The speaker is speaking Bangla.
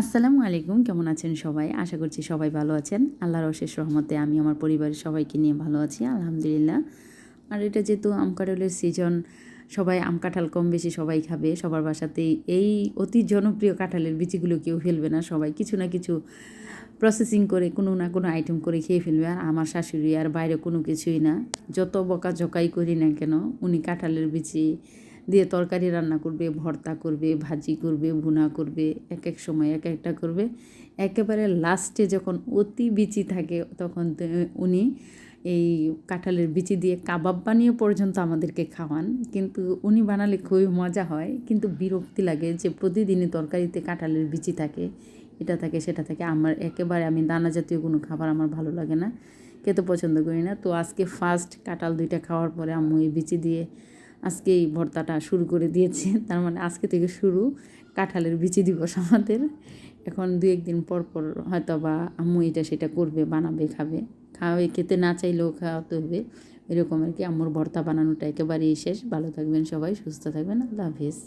আসসালামু আলাইকুম, কেমন আছেন সবাই? আশা করছি সবাই ভালো আছেন। আল্লাহর অশেষ রহমতে আমি আমার পরিবারের সবাইকে নিয়ে ভালো আছি, আলহামদুলিল্লাহ। আর এটা যেহেতু আম কাঁঠালের সিজন সবাই আম কাঁঠাল কম বেশি সবাই খাবে। সবার বাসাতেই এই অতি জনপ্রিয় কাঁঠালের বিচিগুলো কেউ ফেলবে না সবাই। কিছু না কিছু প্রসেসিং করে, কোনো না কোনো আইটেম করে খেয়ে ফেলবে। আর আমার শাশুড়ি আর বাইরে কোনো কিছুই না। যত বকা জকাই করি না কেন, উনি কাঁঠালের বিচি দিয়ে তরকারি রান্না করবে, ভর্তা করবে, ভাজি করবে, ভুনা করবে, এক এক সময় এক একটা করবে। একেবারে লাস্টে যখন অতি বিচি থাকে তখন উনি এই কাঁঠালের বিচি দিয়ে কাবাব বানিয়ে পর্যন্ত আমাদেরকে খাওয়ান। কিন্তু উনি বানালে খুবই মজা হয়। কিন্তু বিরক্তি লাগে যে প্রতিদিনই তরকারিতে কাঁঠালের বিচি থাকে, এটা থাকে, সেটা থাকে। আমার একেবারে আমি দানা জাতীয় কোনো খাবার আমার ভালো লাগে না। খেতে পছন্দ করি না। তো আজকে ফার্স্ট কাঁঠাল দুইটা খাওয়ার পরে আম্মু এই বিচি দিয়ে আজকে এই ভর্তাটা শুরু করে দিয়েছে। তার মানে আজকে থেকে শুরু কাঁঠালের বিচি দিবস আমাদের। এখন দু একদিন পর পর হয়তো বা আম্মু এটা সেটা করবে, বানাবে, খাবে। খাওয়াবে খেতে না চাইলেও খাওয়াতে হবে। এরকম আর কি, আম্মুর ভর্তা বানানোটা একেবারেই শেষ। ভালো থাকবেন সবাই, সুস্থ থাকবেন। আল্লাহ হাফিজ।